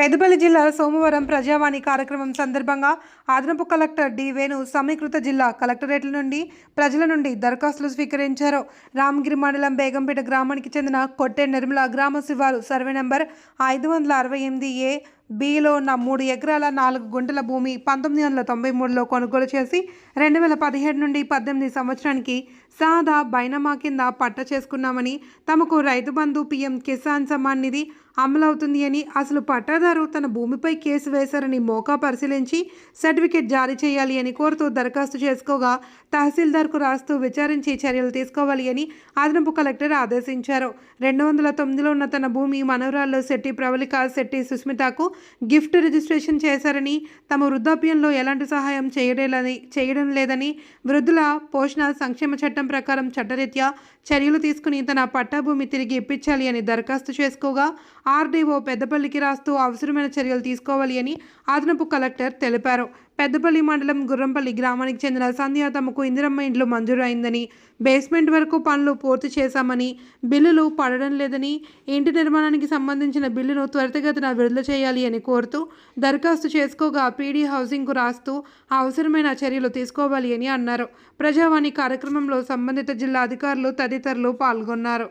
పెద్దపల్లి జిల్లాలో సోమవారం ప్రజావాణి కార్యక్రమం సందర్భంగా అదనపు కలెక్టర్ డి వేణు సమీకృత జిల్లా కలెక్టరేట్ల నుండి ప్రజల నుండి దరఖాస్తులు స్వీకరించారు. రామగిరి మండలం బేగంపేట గ్రామానికి చెందిన కొట్టే నిర్మల గ్రామ శివారు సర్వే నెంబర్ ఐదు వందల అరవై ఎనిమిది ఏ బిలో ఉన్న మూడు ఎకరాల నాలుగు గుంటల భూమి పంతొమ్మిది వందల తొంభై మూడులో కొనుగోలు చేసి రెండు వేల పదిహేడు నుండి పద్దెనిమిది సంవత్సరానికి సాదా బైనమా కింద పట్ట చేసుకున్నామని తమకు రైతు బంధు పీఎం కిసాన్ సమ్మాన్ నిధి అమలవుతుంది అని అసలు పట్టాదారు తన భూమిపై కేసు వేశారని మోకా పరిశీలించి సర్టిఫికేట్ జారీ చేయాలి అని కోరుతూ దరఖాస్తు చేసుకోగా తహసీల్దార్కు రాస్తూ విచారించి చర్యలు తీసుకోవాలి అని అదనపు కలెక్టర్ ఆదేశించారు. రెండు వందల తొమ్మిదిలో ఉన్న తన భూమి మనవరాల్లో శెట్టి ప్రవళిక శెట్టి సుస్మితకు గిఫ్ట్ రిజిస్ట్రేషన్ చేశారని తమ వృద్ధాప్యంలో ఎలాంటి సహాయం చేయడని చేయడం లేదని వృద్ధుల పోషణ సంక్షేమ చట్టం ప్రకారం చట్టరీత్యా చర్యలు తీసుకుని తన పట్టాభూమి తిరిగి ఇప్పించాలి అని దరఖాస్తు చేసుకోగా ఆర్డీఓ పెద్దపల్లికి రాస్తూ అవసరమైన చర్యలు తీసుకోవాలి అని అదనపు కలెక్టర్ తెలిపారు. పెద్దపల్లి మండలం గుర్రంపల్లి గ్రామానికి చెందిన సంధ్య తమకు ఇందిరమ్మ ఇండ్లు మంజూరు అయిందని బేస్మెంట్ వరకు పనులు పూర్తి చేశామని బిల్లులు పడడం లేదని ఇంటి నిర్మాణానికి సంబంధించిన బిల్లును త్వరితగతిన విడుదల చేయాలి అని కోరుతూ దరఖాస్తు చేసుకోగా పీడీ హౌసింగ్కు రాస్తూ అవసరమైన చర్యలు తీసుకోవాలి అని అన్నారు. ప్రజావాణి కార్యక్రమంలో సంబంధిత జిల్లా అధికారులు తదితరులు పాల్గొన్నారు.